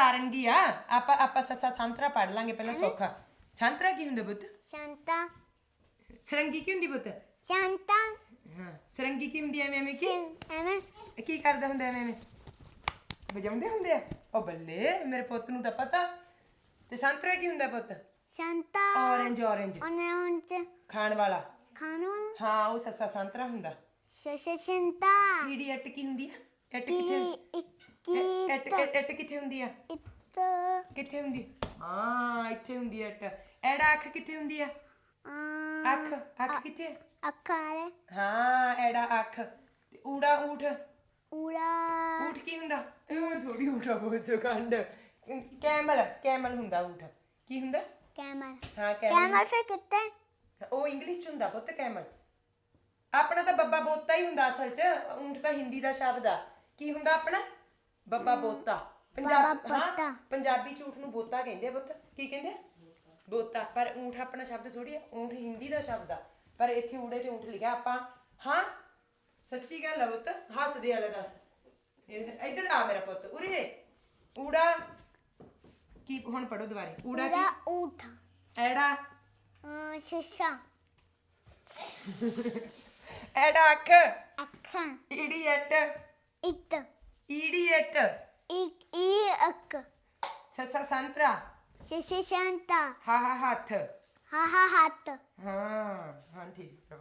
ਸਾਰੰਗੀ ਆ ਆਪਾਂ ਆਪਾਂ ਸੱਸਾ ਸੰਤਰਾ ਪੜ ਲਾਂਗੇ ਪਹਿਲਾਂ ਸੌਖਾ ਸੰਤਰਾ ਕੀ ਹੁੰਦਾ ਪੁੱਤ ਸ਼ਾਂਤਾ ਸਰੰਗੀ ਕੀ ਹੁੰਦੀ ਪੁੱਤ ਸ਼ਾਂਤਾ ਹਾਂ ਸਰੰਗੀ ਕੀ ਹੁੰਦੀ ਐ ਐਵੇਂ ਐਵੇਂ ਕੀ ਐਵੇਂ ਕੀ ਕਰਦਾ ਹੁੰਦਾ ਐਵੇਂ ਐਵੇਂ ਵਜਾਉਂਦੇ ਹੁੰਦੇ ਆ ਉਹ ਬੱਲੇ ਮੇਰੇ ਪੁੱਤ ਨੂੰ ਤਾਂ ਪਤਾ ਤੇ ਸੰਤਰਾ ਕੀ ਹੁੰਦਾ ਪੁੱਤ ਸ਼ਾਂਤਾ ਔਰੇਂਜ ਔਰੇਂਜ ਉਹਨੇ ਖਾਣ ਵਾਲਾ ਖਾਣ ਵਾਲਾ ਹਾਂ ਉਹ ਸੱਸਾ ਸੰਤਰਾ ਹੁੰਦਾ ਸ਼ਸ਼ ਸ਼ਾਂਤਾ ਕੀੜੀ ਇੱਟ ਕੀ ਹੁੰਦੀ ਆ ਕਿੱਥੇ ਇੱਟ ਇੱਟ- ਕਿੱਥੇ ਹੁੰਦੀ ਆ? ਇਤ ਕਿੱਥੇ ਹੁੰਦੀ? ਹਾਂ ਇੱਥੇ ਹੁੰਦੀ ਆ ਇੱਟ। ਐੜਾ ਅੱਖ ਕਿੱਥੇ ਹੁੰਦੀ ਆ? ਅੱਖ ਅੱਖ ਕਿੱਥੇ ਆ? ਅਕਾਰੇ ਹਾਂ ਐੜਾ ਅੱਖ। ਤੇ ਊੜਾ ਊਠ? ਉੜਾ ਊਠ ਕੀ ਹੁੰਦਾ? ਇਹ ਥੋੜੀ ਊਠਾ ਬਹੁਤ ਚੋਕੰਡ ਕੈਮਲ ਕੈਮਲ ਹੁੰਦਾ ਊਠ। ਕੀ ਹੁੰਦਾ? ਕੈਮਲ। ਹਾਂ ਕੈਮਲ। ਕੈਮਲ ਫਿਰ ਕਿੱਥੇ? ਉਹ ਇੰਗਲਿਸ਼ ਚ ਹੁੰਦਾ ਪੁੱਤ ਕੈਮਲ। ਆਪਣਾ ਤਾਂ ਬੱਬਾ ਬੋਤਾ ਹੀ ਹੁੰਦਾ ਅਸਲ ਚ ਊਂਠ ਤਾਂ ਹਿੰਦੀ ਦਾ ਸ਼ਬਦ ਆ। ਕੀ ਹੁੰਦਾ ਆਪਣਾ? ਬੱਬਾ ਬੋਤਾ। ਪੰਜਾਬ ਹਾਂ। ਪੰਜਾਬੀ ਊਠ ਨੂੰ ਬੋਤਾ ਕਹਿੰਦੇ ਆ ਪੁੱਤ। ਕੀ ਕਹਿੰਦੇ ਆ? ਬੋਤਾ। ਪਰ ਊਂਠ ਆਪਣਾ ਸ਼ਬਦ ਥੋੜੀ ਆ ਊਂਠ ਹਿੰਦੀ ਦਾ ਸ਼ਬਦ ਆ। ਪਰ ਇੱਥੇ ਊੜੇ ਤੇ ਊਂਠ ਲਿਖਿਆ ਆਪਾਂ ਹਾਂ ਸੱਚੀ ਗੱਲ ਆ ਪੁੱਤ ਹੱਸਦੇ ਵਾਲੇ ਦੱਸ। ਇਹ- ਇੱਧਰ ਆ ਮੇਰਾ ਪੁੱਤ ਉਰੇ। ਊੜਾ ਕੀ ਹੁਣ ਪੜੋ ਦੁਬਾਰੇ। ਊੜਾ ਕੀ? ਊਠ। ਐੜਾ। ਅ, ਸ਼ੀਸ਼ਾ। ਐੜਾ ਅੱਖ। ਅੱਖਾਂ। ਇਡੀਅਟ ਇਤ ਇਡੀਅਟ ਇਕ ਈ ਅੱਕ ਸੱਸਾ ਸੰਤਰਾ ਸ਼ਸ਼ ਸ਼ਾਂਤਾ ਹਾ ਹਾ ਹੱਥ ਹਾ ਹਾ ਹੱਥ ਹਾਂ ਹਾਂ ਠੀਕ ਹੈ